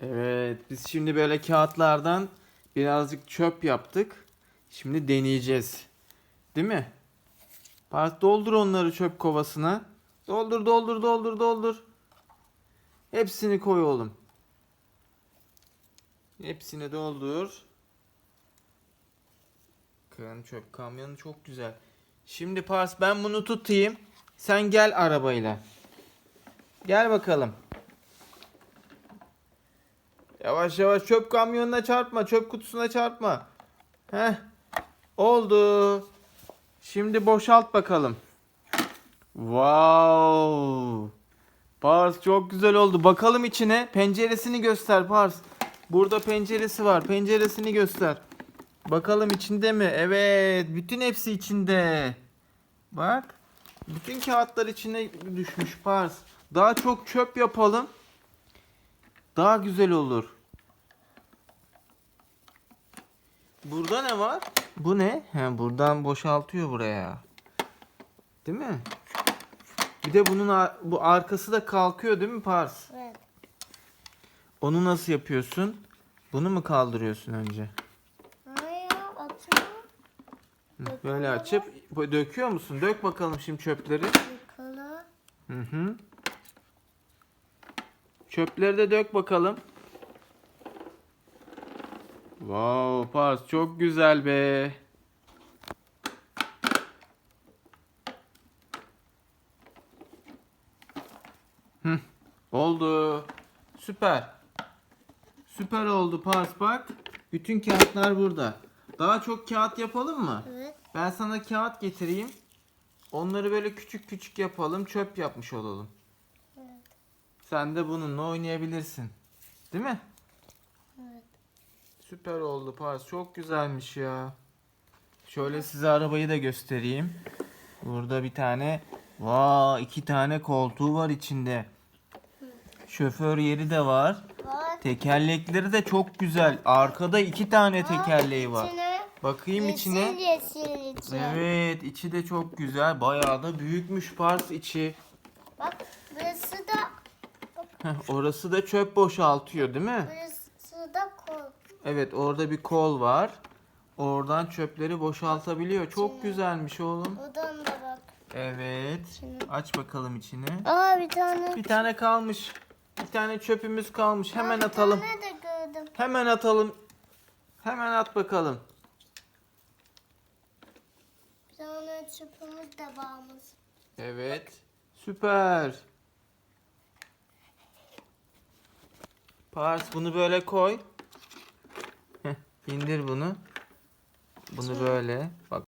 Evet, biz şimdi böyle kağıtlardan birazcık çöp yaptık. Şimdi deneyeceğiz. Değil mi? Bak doldur onları çöp kovasına. Doldur, doldur, doldur, doldur. Hepsini koy oğlum. Hepsini doldur. Bakın çöp kamyonu çok güzel. Şimdi Pars ben bunu tutayım. Sen gel arabayla. Gel bakalım. Yavaş yavaş çöp kamyonuna çarpma. Çöp kutusuna çarpma. Heh. Oldu. Şimdi boşalt bakalım. Wow. Pars çok güzel oldu. Bakalım içine. Penceresini göster Pars. Burada penceresi var. Penceresini göster. Bakalım içinde mi? Evet. Bütün hepsi içinde. Bak. Bütün kağıtlar içine düşmüş Pars. Daha çok çöp yapalım. Daha güzel olur. Burada ne var? Bu ne? He, buradan boşaltıyor buraya. Değil mi? Bir de bunun ar- bu arkası da kalkıyor değil mi Pars? Evet. Onu nasıl yapıyorsun? Bunu mu kaldırıyorsun önce? Hayır atıyor. Hı, Böyle açıp döküyor musun? Dök bakalım şimdi çöpleri. Yukarı. Hı hı. Çöpleri de dök bakalım. Wow, Pars çok güzel be. Hı, oldu. Süper. Süper oldu Pars bak. Bütün kağıtlar burada. Daha çok kağıt yapalım mı? Evet. Ben sana kağıt getireyim. Onları böyle küçük küçük yapalım. Çöp yapmış olalım. Evet. Sen de bununla oynayabilirsin. Değil mi? Süper oldu Pars. Çok güzelmiş ya. Şöyle size arabayı da göstereyim. Burada bir tane Vaa iki tane koltuğu var içinde. Şoför yeri de var. Bak. Tekerlekleri de çok güzel. Arkada iki tane tekerleği var. İçine. Bakayım içine. Yeşil içi. Evet içi de çok güzel. Bayağı da büyükmüş Pars içi. Bak burası da Heh, orası da çöp boşaltıyor değil mi? burası da kol. Evet orada bir kol var. Oradan çöpleri boşaltabiliyor. Çok güzelmiş oğlum. Buradan da bak. Evet. Şimdi- Aç bakalım içini. Aa bir tane. Bir tane kalmış. Bir tane çöpümüz kalmış. Hemen Aa, atalım. Bir tane de gördüm. Hemen atalım. Hemen at bakalım. Bir tane çöpümüz de varmış. Evet. Süper. Pars bunu böyle koy. İndir bunu. Bunu böyle. Bak